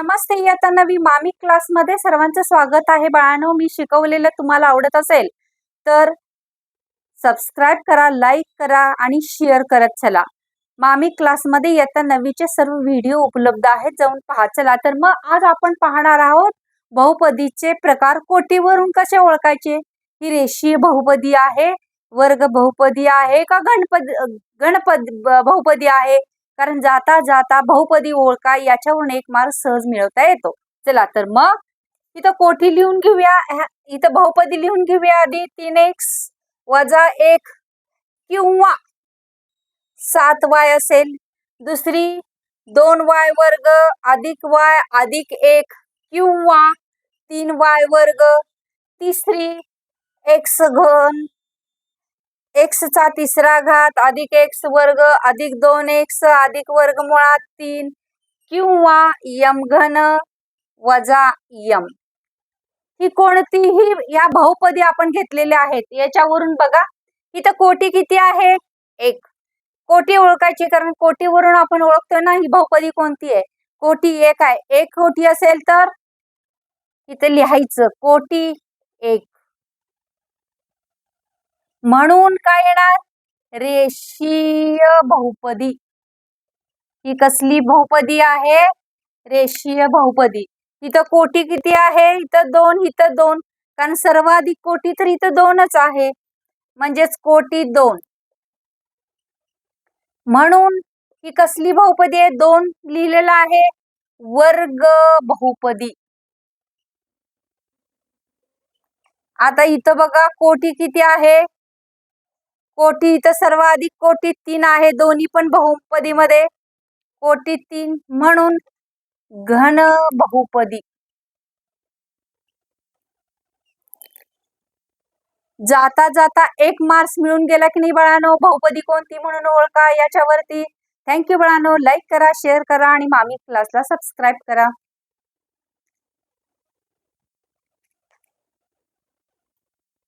नमस्ते इयत्ता नवी मामी क्लासमध्ये सर्वांचं स्वागत आहे. बाळांनो मी शिकवलेलं तुम्हाला आवडत असेल तर सबस्क्राईब करा लाईक करा आणि शेअर करत चला. मामी क्लासमध्ये इयत्ता नवीचे सर्व व्हिडिओ उपलब्ध आहेत. जाऊन पहा चला. तर मग आज आपण पाहणार आहोत बहुपदीचे प्रकार कोटीवरून कसे ओळखायचे? ही रेषीय बहुपदी आहे वर्ग बहुपदी आहे का गणपद गणपद बहुपदी आहे? कारण जाता जाता बहुपदी ओळखा याच्यावरून एक मार्क सहज मिळवता येतो. चला तर मग इथं कोठी लिहून घेऊया. इथं बहुपदी लिहून घेऊया आधी. तीन एक्स वजा एक किंवा सात वाय असेल. दुसरी दोन वाय वर्ग अधिक वाय अधिक एक किंवा तीन वाय वर्ग. तिसरी एक्स घन एक्सचा तिसरा घात अधिक एक्स वर्ग अधिक दोन एक्स अधिक वर्ग मुळात तीन. किंवा यम घन वजा यम. ही कोणतीही या बहुपदी आपण घेतलेल्या आहेत. याच्यावरून बघा इथं कोटी किती आहे? एक. कोटी ओळखायची कारण कोटीवरून आपण ओळखतो ना ही बहुपदी कोणती आहे? कोटी एक आहे. एक कोटी असेल तर? इथं लिहायचं कोटी एक. म्हणून काय येणार? रेषीय बहुपदी. ही कसली बहुपदी आहे? रेषीय बहुपदी. इथं कोटी किती आहे? इथं दोन इथं दोन. कारण सर्वाधिक कोटी तर इथं दोनच आहे. म्हणजेच कोटी दोन. म्हणून ही कसली बहुपदी आहे? दोन लिहिलेलं आहे. वर्ग बहुपदी. आता इथं बघा कोटी किती आहे? कोटी इथं सर्वाधिक कोटी तीन आहे. दोन्ही पण बहुपदीमध्ये. कोटी तीन म्हणून घन बहुपदी. जाता जाता एक मार्क्स मिळून गेला की नाही बाळानो? बहुपदी कोणती म्हणून ओळखा? याच्यावरती. थँक्यू बाळानो. लाईक करा शेअर करा आणि मामी क्लासला सबस्क्राईब करा.